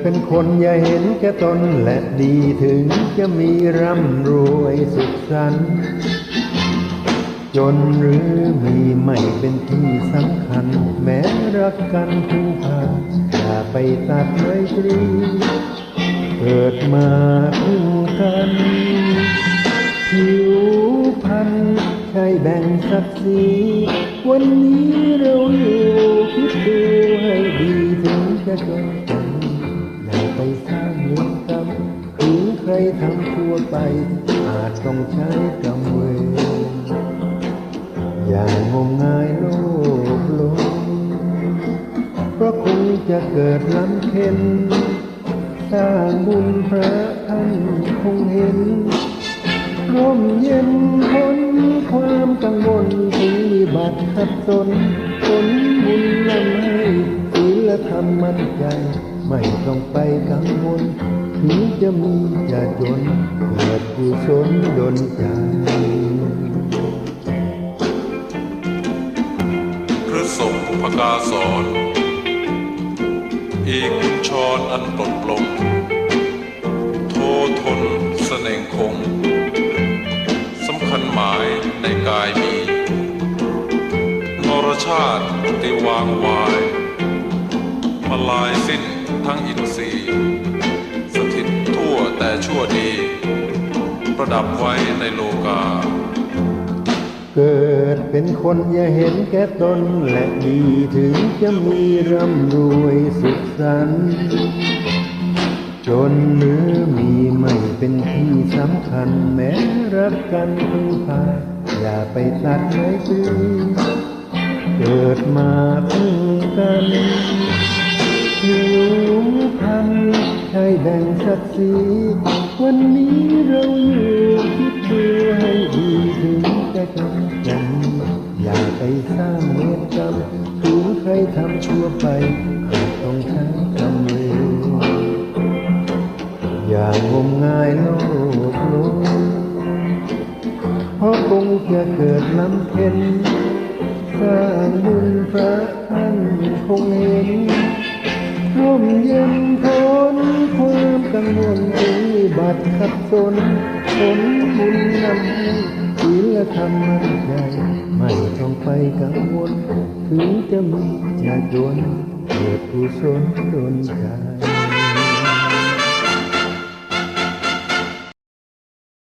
เป็นคนอย่าเห็นแก่ตนและดีถึงจะมีร่ำรวยสุขสันต์จนหรือมีไม่เป็นที่สำคัญ แม้รักกันผู้พาอย่าไปตัดไมตรีเกิดมาคู่กันผิวพันธ์ใช่แบ่งสักสีวันนี้เราอยู่คิดดูให้ดีถึงจะจนกัน ทำทั่วไป อาจต้องใช้กรรมเวรอย่างมงายโลภลงเพราะคงจะเกิดล้ำเค็นสร้างบุญพระท่านคงเห็นร่มเย็นพ้นความกังวลถึงวิบัติขัดสนผลบุญนำให้ศีลธรรมมั่นใจ ไม่ต้องไปกังวล ถึงจะมีจะจนเกิดกุศลดลใจพระสงฆ์พกาสอนอีกคุณชรอันปลดปลงโททนเสน่งคง สำคัญหมายในกายมีนรชาติที่วางวายมาลายสิ้นทั้งอินทรีย์ ชั่วดีประดับไว้ในโลกา เกิดเป็นคนอย่าเห็นแก่ตนและดีถึงจะมีร่ำรวยสุขสันต์จนหรือมีไม่เป็นที่สำคัญแม้รักกันพึ่งพาอย่าไปตัดไม้ตรีเกิดมาพึ่งกันผิวพันธ ใช่แบ่งสักสีวันนี้เราอยู่คิดดูให้ดีถึงจะจำกันอย่าไปสร้างเวรกรรมถึงใครทำชั่วไปอาจต้องใช้กรรมเวอย่างงมงายโลกโลกเพราะคงจะเกิดล้ำเค็นสร้างบุญพระท่านคงเห็น ร่มเย็นพ้นความกังวลถึงวิบัติขัดสนผลบุญนำให้ศีลธรรมมั่นใจไม่ต้องไปกังวล ถึงจะมีจะจนเกิดกุศลดนใจ